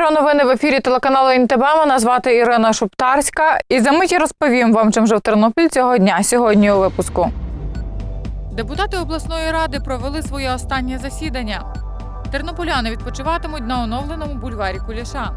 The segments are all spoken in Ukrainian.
Вечора. Новини в ефірі телеканалу НТБ. Мене звати Ірина Шуптарська. І за мить розповім вам, чим жив Тернопіль цього дня. Сьогодні у випуску. Депутати обласної ради провели своє останнє засідання. Тернополяни відпочиватимуть на оновленому бульварі Куліша.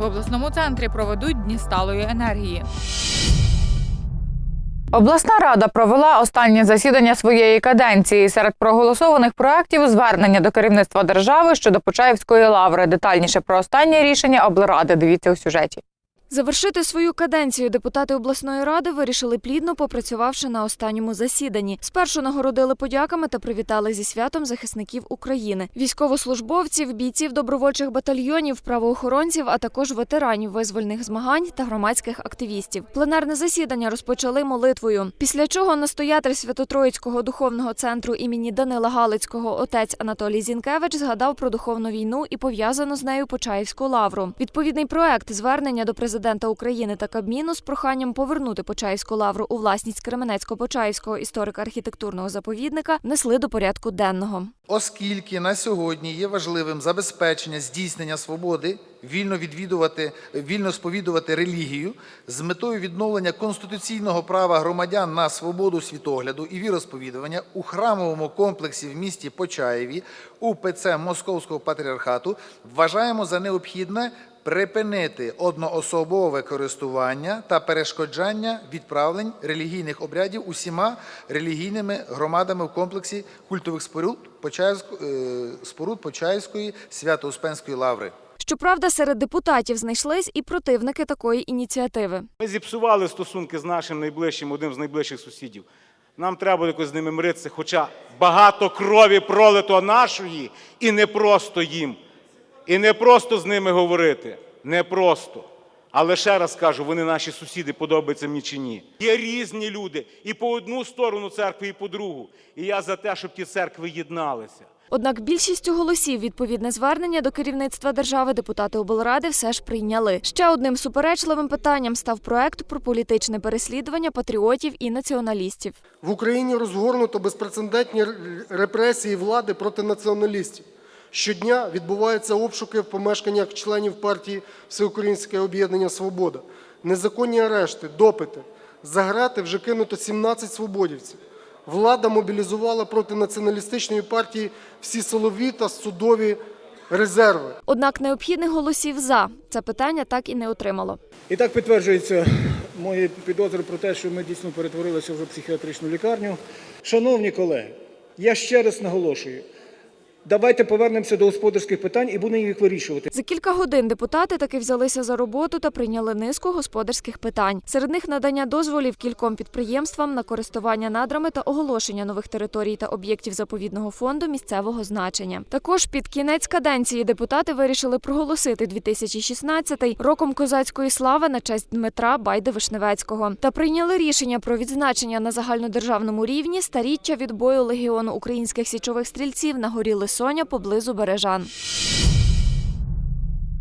В обласному центрі проведуть дні сталої енергії. Обласна рада провела останнє засідання своєї каденції. Серед проголосованих проєктів звернення до керівництва держави щодо Почаївської лаври. Детальніше про останнє рішення облради. Дивіться у сюжеті. Завершити свою каденцію депутати обласної ради вирішили плідно, попрацювавши на останньому засіданні. Спершу нагородили подяками та привітали зі святом захисників України, військовослужбовців, бійців добровольчих батальйонів, правоохоронців, а також ветеранів визвольних змагань та громадських активістів. Пленарне засідання розпочали молитвою. Після чого настоятель Свято-Троїцького духовного центру імені Данила Галицького отець Анатолій Зінкевич згадав про духовну війну і пов'язану з нею Почаївську лавру. Відповідний проект звернення до президента України та Кабміну з проханням повернути Почаївську лавру у власність Кременецько-Почаївського історико-архітектурного заповідника внесли до порядку денного. Оскільки на сьогодні є важливим забезпечення здійснення свободи, вільно відвідувати, вільно сповідувати релігію з метою відновлення конституційного права громадян на свободу світогляду і віросповідування у храмовому комплексі в місті Почаєві УПЦ Московського патріархату, вважаємо за необхідне припинити одноособове користування та перешкоджання відправлень релігійних обрядів усіма релігійними громадами в комплексі культових споруд е, споруд Почаївської Свято-Успенської лаври. Щоправда, серед депутатів знайшлись і противники такої ініціативи. Ми зіпсували стосунки з нашим найближчим, одним з найближчих сусідів. Нам треба якось з ними миритися, хоча багато крові пролито нашої, і не просто їм. І не просто з ними говорити. Не просто. Але ще раз кажу, вони наші сусіди, подобаються мені чи ні. Є різні люди і по одну сторону церкви, і по другу. І я за те, щоб ті церкви єдналися. Однак більшістю голосів відповідне звернення до керівництва держави депутати облради все ж прийняли. Ще одним суперечливим питанням став проект про політичне переслідування патріотів і націоналістів. В Україні розгорнуто безпрецедентні репресії влади проти націоналістів. Щодня відбуваються обшуки в помешканнях членів партії Всеукраїнське об'єднання Свобода, незаконні арешти, допити. За грати вже кинуто 17 свободівців. Влада мобілізувала проти націоналістичної партії всі силові та судові резерви. Однак необхідних голосів за це питання так і не отримало. І так підтверджується мої підозри про те, що ми дійсно перетворилися вже в психіатричну лікарню. Шановні колеги, я ще раз наголошую. Давайте повернемося до господарських питань і будемо їх вирішувати. За кілька годин депутати таки взялися за роботу та прийняли низку господарських питань. Серед них надання дозволів кільком підприємствам на користування надрами та оголошення нових територій та об'єктів заповідного фонду місцевого значення. Також під кінець каденції депутати вирішили проголосити 2016 роком козацької слави на честь Дмитра Байди Вишневецького та прийняли рішення про відзначення на загальнодержавному рівні старіччя відбою легіону українських січових стрільців на горі Лисоня поблизу Бережан.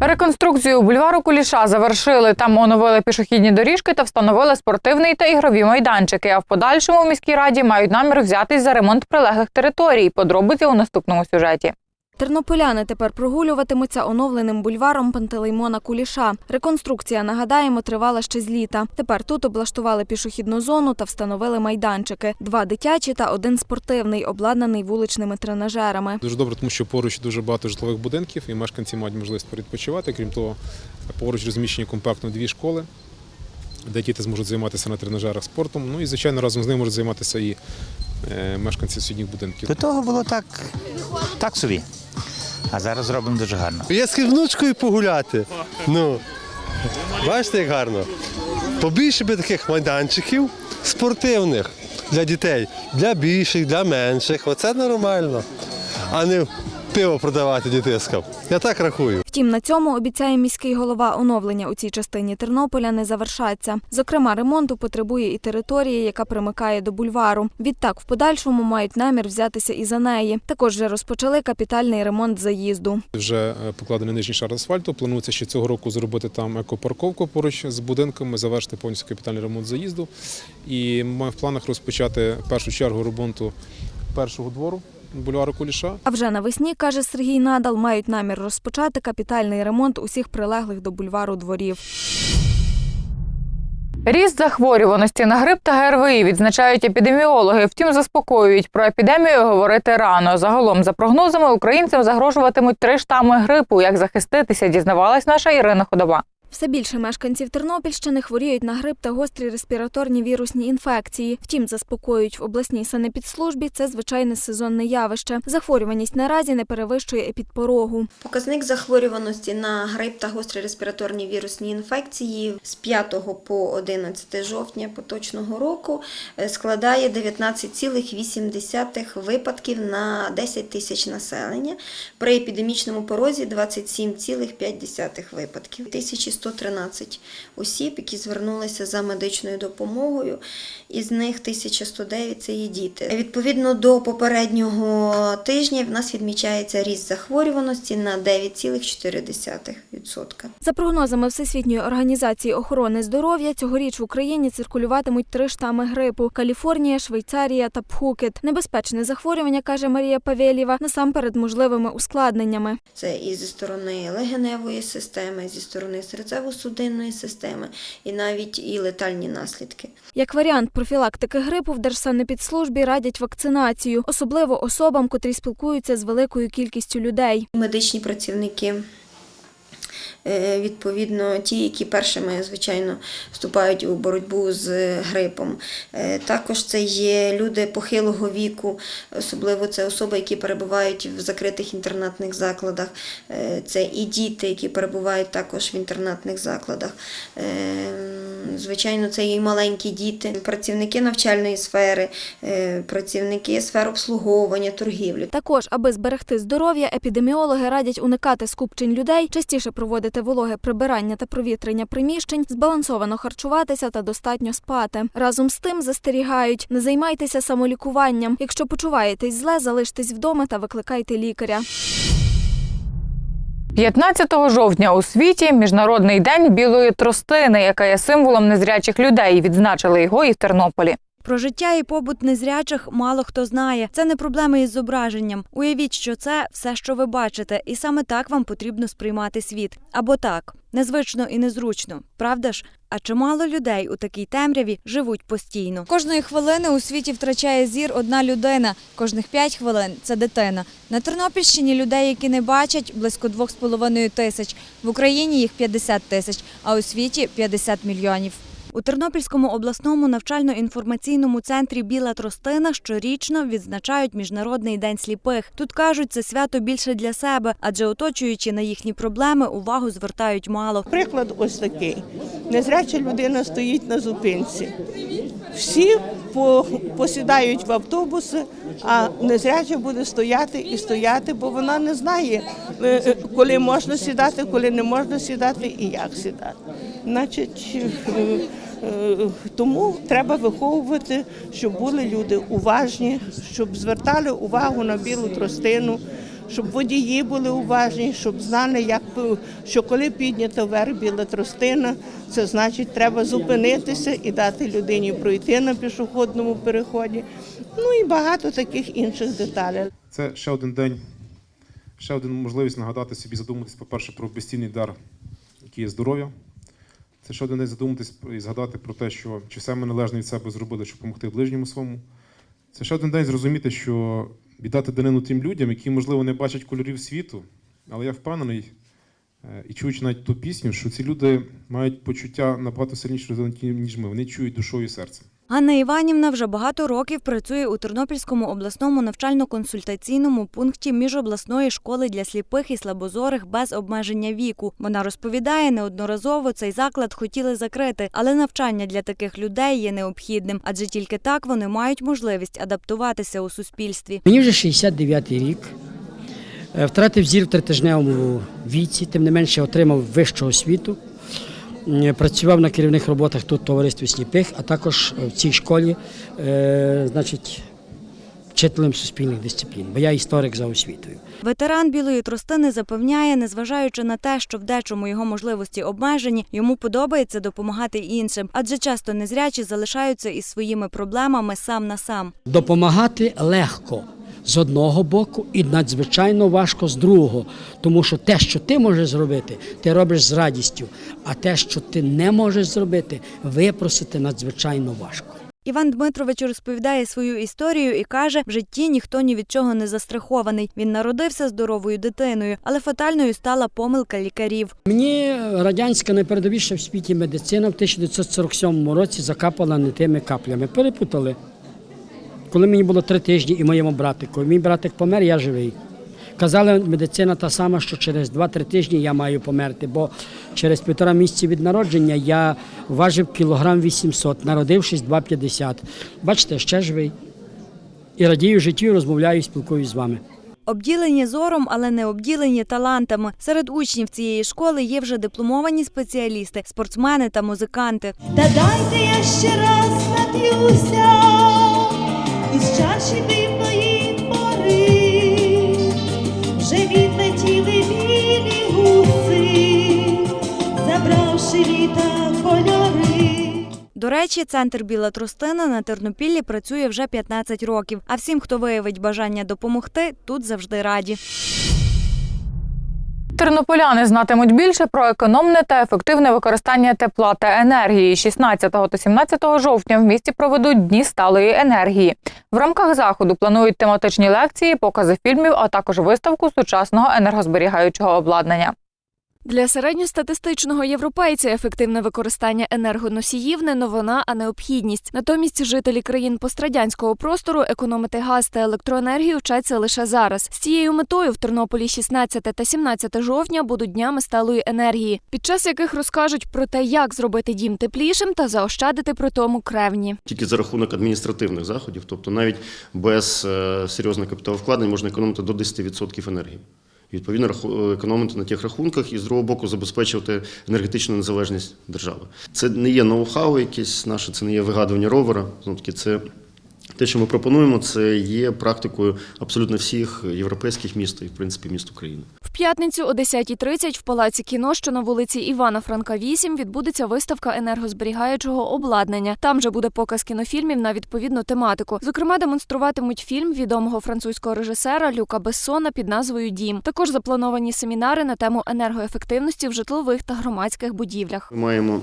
Реконструкцію бульвару Куліша завершили. Там оновили пішохідні доріжки та встановили спортивний та ігрові майданчики. А в подальшому в міській раді мають намір взятись за ремонт прилеглих територій. Подробиці у наступному сюжеті. Тернополяни тепер прогулюватимуться оновленим бульваром Пантелеймона Куліша. Реконструкція, нагадаємо, тривала ще з літа. Тепер тут облаштували пішохідну зону та встановили майданчики: два дитячі та один спортивний, обладнаний вуличними тренажерами. Дуже добре, тому що поруч дуже багато житлових будинків, і мешканці мають можливість відпочивати. Крім того, поруч розміщені компактно дві школи, де діти зможуть займатися на тренажерах спортом. Ну і звичайно, разом з ними можуть займатися і е, мешканці сусідніх будинків. До того було так, так собі. А зараз робимо дуже гарно. Я з внучкою погуляти. Ну, бачите, як гарно. Побільше би таких майданчиків спортивних для дітей, для більших, для менших. Оце нормально. А не пиво продавати дітискам. Я так рахую. Втім, на цьому обіцяє міський голова оновлення у цій частині Тернополя не завершаться. Зокрема, ремонту потребує і територія, яка примикає до бульвару. Відтак, в подальшому мають намір взятися і за неї. Також вже розпочали капітальний ремонт заїзду. Вже е, покладений нижній шар асфальту. Планується ще цього року зробити там екопарковку поруч з будинками, завершити повністю капітальний ремонт заїзду. І ми маємо в планах розпочати в першу чергу ремонту першого двору бульвару Куліша. А вже навесні, каже Сергій Надал, мають намір розпочати капітальний ремонт усіх прилеглих до бульвару дворів. Ріст захворюваності на грип та ГРВІ відзначають епідеміологи. Втім, заспокоюють про епідемію говорити рано. Загалом, за прогнозами, українцям загрожуватимуть три штами грипу. Як захиститися, дізнавалась наша Ірина Ходоба. Все більше мешканців Тернопільщини хворіють на грип та гострі респіраторні вірусні інфекції. Втім, заспокоюють в обласній санепідслужбі це звичайне сезонне явище. Захворюваність наразі не перевищує епідпорогу. Показник захворюваності на грип та гострі респіраторні вірусні інфекції з 5 по 11 жовтня поточного року е, складає 19,8 випадків на 10 тисяч населення. При епідемічному порозі 27,5 випадків. 1113 осіб, які звернулися за медичною допомогою, із них 1109 – це є діти. Відповідно до попереднього тижня в нас відмічається ріст захворюваності на 9,4%. За прогнозами Всесвітньої організації охорони здоров'я, цьогоріч в Україні циркулюватимуть три штами грипу: Каліфорнія, Швейцарія та Пхукет. Небезпечне захворювання, каже Марія Павєлєва, насамперед можливими ускладненнями. Це і зі сторони легеневої системи, зі сторони серцево-судинної системи, і навіть і летальні наслідки. Як варіант профілактики грипу в Держсанепідслужбі радять вакцинацію, особливо особам, котрі спілкуються з великою кількістю людей. Медичні працівники. Е, Відповідно, ті, які першими, звичайно, вступають у боротьбу з грипом. Е, Також це є люди похилого віку, особливо це особи, які перебувають в закритих інтернатних закладах. Е, Це і діти, які перебувають також в інтернатних закладах. Звичайно, це і маленькі діти, працівники навчальної сфери, працівники сфер обслуговування, торгівлі. Також, аби зберегти здоров'я, епідеміологи радять уникати скупчень людей, частіше проводити вологе прибирання та провітрення приміщень, збалансовано харчуватися та достатньо спати. Разом з тим застерігають, не займайтеся самолікуванням. Якщо почуваєтесь зле, залиштесь вдома та викликайте лікаря. 15 жовтня у світі Міжнародний день білої тростини, яка є символом незрячих людей. Відзначили його і в Тернополі. Про життя і побут незрячих мало хто знає. Це не проблеми із зображенням. Уявіть, що це все, що ви бачите, і саме так вам потрібно сприймати світ. Або так, незвично і незручно, правда ж? А чимало людей у такій темряві живуть постійно. Кожної хвилини у світі втрачає зір одна людина. Кожних п'ять хвилин це дитина. На Тернопільщині людей, які не бачать, близько 2,5 тисяч. В Україні їх 50 тисяч, а у світі 50 мільйонів. У Тернопільському обласному навчально-інформаційному центрі Біла тростина щорічно відзначають Міжнародний день сліпих. Тут кажуть, це свято більше для себе, адже оточуючи на їхні проблеми, увагу звертають мало. Приклад ось такий. Незряча людина стоїть на зупинці. Всі посідають в автобуси, а незряча буде стояти і стояти, бо вона не знає, е, е, коли можна сідати, коли не можна сідати і як сідати. Значить, е, тому треба виховувати, щоб були люди уважні, щоб звертали увагу на білу тростину. Щоб водії були уважні, щоб знали, як що коли піднята вверх біла тростина, це значить, треба зупинитися і дати людині пройти на пішохідному переході. Ну і багато таких інших деталей. Це ще один день, ще один можливість нагадати собі, задуматись, по-перше, про безцінний дар, який є здоров'я. Це ще один задуматись і згадати про те, що чи все ми належне від себе зробили, щоб допомогти ближньому своєму. Це ще один день зрозуміти, що віддати данину тим людям, які, можливо, не бачать кольорів світу, але я впевнений, е, і чуючи навіть ту пісню, що ці люди мають почуття набагато сильніше ніж ми. Вони чують душою і серцем. Ганна Іванівна вже багато років працює у Тернопільському обласному навчально-консультаційному пункті міжобласної школи для сліпих і слабозорих без обмеження віку. Вона розповідає, неодноразово цей заклад хотіли закрити, але навчання для таких людей є необхідним, адже тільки так вони мають можливість адаптуватися у суспільстві. Мені вже 69-й рік. Е, Втратив зір в тритижневому віці, тим не менше отримав вищу освіту. М, Працював на керівних роботах тут в товаристві сліпих, а також в цій школі, е, значить, вчителем суспільних дисциплін, бо я історик за освітою. Ветеран білої тростини запевняє, незважаючи на те, що в дечому його можливості обмежені, йому подобається допомагати іншим, адже часто незрячі залишаються із своїми проблемами сам на сам. Допомагати легко. З одного боку і надзвичайно важко з другого. Тому що те, що ти можеш зробити, ти робиш з радістю, а те, що ти не можеш зробити, випросити надзвичайно важко. Іван Дмитрович розповідає свою історію і каже, в житті ніхто ні від чого не застрахований. Він народився здоровою дитиною, але фатальною стала помилка лікарів. Мені радянська найпередовіша в світі медицина в 1947 році закапала не тими каплями. Перепутали. Коли мені було три тижні і моєму братику, мій братик помер, я живий. Казали, медицина та сама, що через 2-3 тижні я маю померти, бо через півтора місяці від народження я важив кілограм 800, народившись 2,50. Бачите, ще живий. І радію життю, розмовляю, спілкуюсь з вами. Обділені зором, але не обділені талантами. Серед учнів цієї школи є вже дипломовані спеціалісти, спортсмени та музиканти. Та дайте я ще раз нап'юся із чаші дивної пори, вже відлетіли білі гуси, забравши літа кольори. До речі, центр Біла Тростина на Тернопіллі працює вже 15 років. А всім, хто виявить бажання допомогти, тут завжди раді. Тернополяни знатимуть більше про економне та ефективне використання тепла та енергії. 16 та 17 жовтня в місті проведуть дні сталої енергії. В рамках заходу планують тематичні лекції, покази фільмів, а також виставку сучасного енергозберігаючого обладнання. Для середньостатистичного європейця ефективне використання енергоносіїв не новина, а необхідність. Натомість жителі країн пострадянського простору економити газ та електроенергію вчаться лише зараз. З цією метою в Тернополі 16 та 17 жовтня будуть днями сталої енергії, під час яких розкажуть про те, як зробити дім теплішим та заощадити при тому кревні. Тільки за рахунок адміністративних заходів, тобто навіть без е, серйозних капіталовкладень можна економити до 10% енергії. Відповідно, раху- економити на тих рахунках і з другого боку забезпечувати енергетичну незалежність держави. Це не є ноу-хау якесь наше, це не є вигадування ровера. Знову таки, це те, що ми пропонуємо, це є практикою абсолютно всіх європейських міст і, в принципі, міст України. В п'ятницю о 10.30 в палаці кіно, що на вулиці Івана Франка 8, відбудеться виставка енергозберігаючого обладнання. Там же буде показ кінофільмів на відповідну тематику. Зокрема, демонструватимуть фільм відомого французького режисера Люка Бессона під назвою Дім. Також заплановані семінари на тему енергоефективності в житлових та громадських будівлях. Ми маємо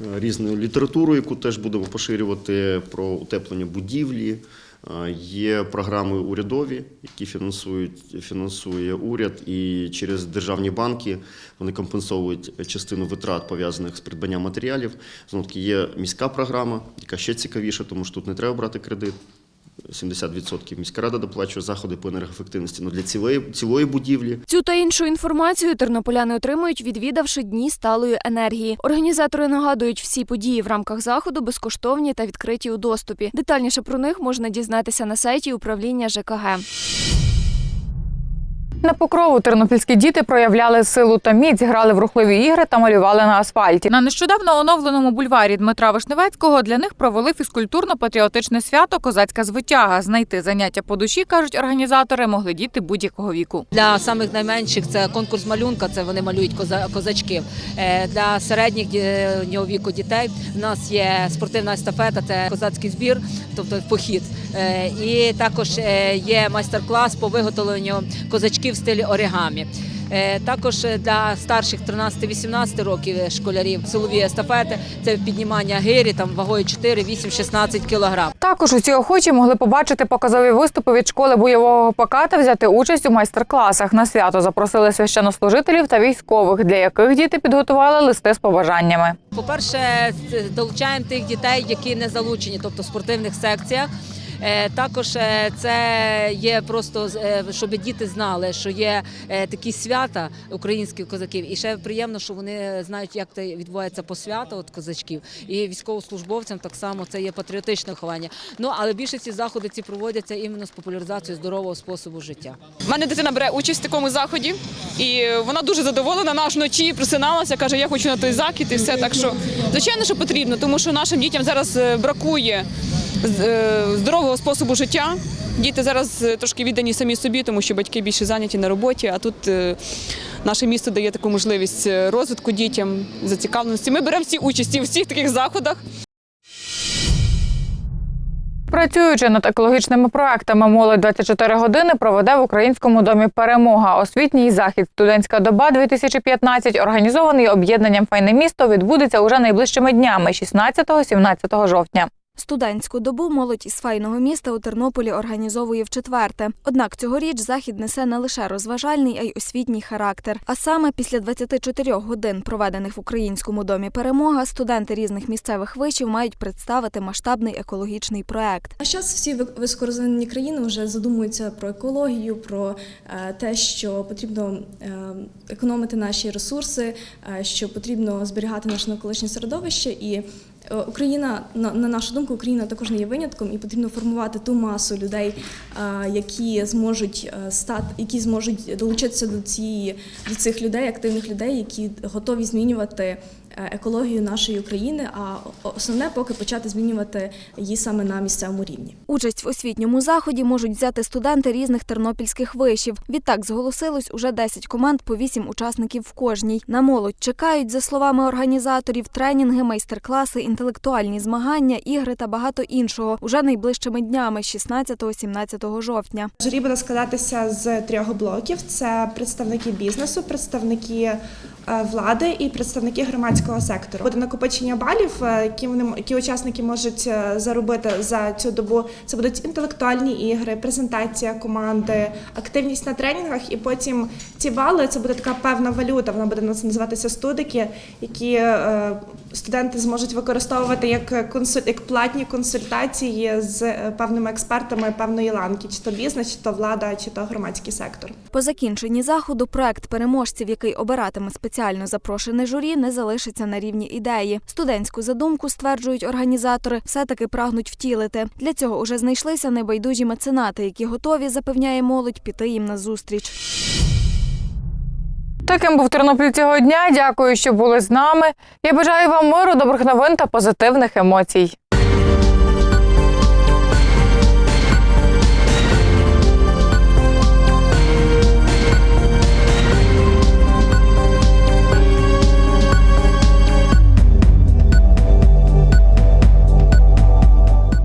е, літературою, яку теж будемо поширювати про утеплення будівлі. Є програми урядові, які фінансують фінансує уряд, і через державні банки вони компенсовують частину витрат пов'язаних з придбанням матеріалів. Знову таки є міська програма, яка ще цікавіша, тому що тут не треба брати кредит. 70% міська рада доплачує заходи по енергоефективності. Ну для цілої цілої будівлі Цю та іншу інформацію тернополяни отримують, відвідавши дні сталої енергії. Організатори нагадують, всі події в рамках заходу безкоштовні та відкриті у доступі. Детальніше про них можна дізнатися на сайті управління ЖКГ. На покрову тернопільські діти проявляли силу та міць, грали в рухливі ігри та малювали на асфальті. На нещодавно оновленому бульварі Дмитра Вишневецького для них провели фізкультурно-патріотичне свято Козацька звитяга. Знайти заняття по душі, кажуть організатори, могли діти будь-якого віку. Для самих найменших це конкурс малюнка, це вони малюють коза- козачків. Е, Для середнього віку дітей в нас є спортивна естафета, це козацький збір, тобто похід. Е, І також е, є майстер-клас по виготовленню козачків в стилі оригамі. Е, Також е, для старших 13-18 років е, школярів силові естафети це піднімання гирі там вагою 4, 8, 16 кілограм. Також усі охочі могли побачити показові виступи від школи бойового гопака та взяти участь у майстер-класах. На свято запросили священнослужителів та військових, для яких діти підготували листи з побажаннями. По-перше, долучаємо тих дітей, які не залучені, тобто в спортивних секціях. Е, Також е, це є просто е, щоб діти знали, що є такі свята українських козаків, і ще приємно, що вони знають, як це відбувається по свято от козачків. І військовослужбовцям так само це є патріотичне ховання. Ну але більше ці заходи ці проводяться іменно з популяризацією здорового способу життя. У мене дитина бере участь в такому заході, і вона дуже задоволена. Наш вночі просиналася, каже, я хочу на той захід і все. Так що, звичайно, що потрібно, тому що нашим дітям зараз бракує здорового способу життя. Діти зараз е, трошки віддані самі собі, тому що батьки більше зайняті на роботі. А тут е, наше місто дає таку можливість е, розвитку дітям, зацікавленості. Ми беремо всі участі у всіх таких заходах. Працюючи над екологічними проектами, молодь 24 години проведе в українському домі Перемога. Освітній захід Студентська доба 2015 організований об'єднанням Файне місто відбудеться уже найближчими днями 16-17 жовтня. Студентську добу молодь із файного міста у Тернополі організовує вчетверте. Однак цьогоріч захід несе не лише розважальний, а й освітній характер. А саме після 24 годин, проведених в українському домі перемога, студенти різних місцевих вишів мають представити масштабний екологічний проект. А зараз всі ви- високорозвинені країни вже задумуються про екологію, про е, те, що потрібно е, економити наші ресурси, е, що потрібно зберігати наше навколишнє середовище. І Україна, на, на нашу думку, Україна також не є винятком, і потрібно формувати ту масу людей, е, які зможуть е, стати, які зможуть долучитися до цієї до цих людей, активних людей, які готові змінювати е, екологію нашої України. А основне поки почати змінювати її саме на місцевому рівні. Участь в освітньому заході можуть взяти студенти різних тернопільських вишів. Відтак зголосилось уже 10 команд по 8 учасників в кожній. На молодь чекають, за словами організаторів, тренінги, майстер-класи, інтелектуальні змагання, ігри та багато іншого уже найближчими днями 16-17 жовтня. Журі буде складатися з трьох блоків: це представники бізнесу, представники влади і представники громадського сектору. Буде накопичення балів, е, які вони які учасники можуть е, заробити за цю добу. Це будуть інтелектуальні ігри, презентація команди, активність на тренінгах. І потім ці бали це буде така певна валюта. Вона буде називатися студики, які е, студенти зможуть використовувати як консуль, як платні консультації з е, певними експертами певної ланки, чи то бізнес, чи то влада, чи то громадський сектор. По закінченні заходу проект переможців, який обиратиме спеціально запрошене журі, не залишиться на рівні ідеї. Студентську задумку стверджують організатори, все-таки прагнуть втілити. Для цього уже знайшлися небайдужі меценати, які готові, запевняє молодь, піти їм на зустріч. Таким був Тернопіль цього дня. Дякую, що були з нами. Я бажаю вам миру, добрих новин та позитивних емоцій.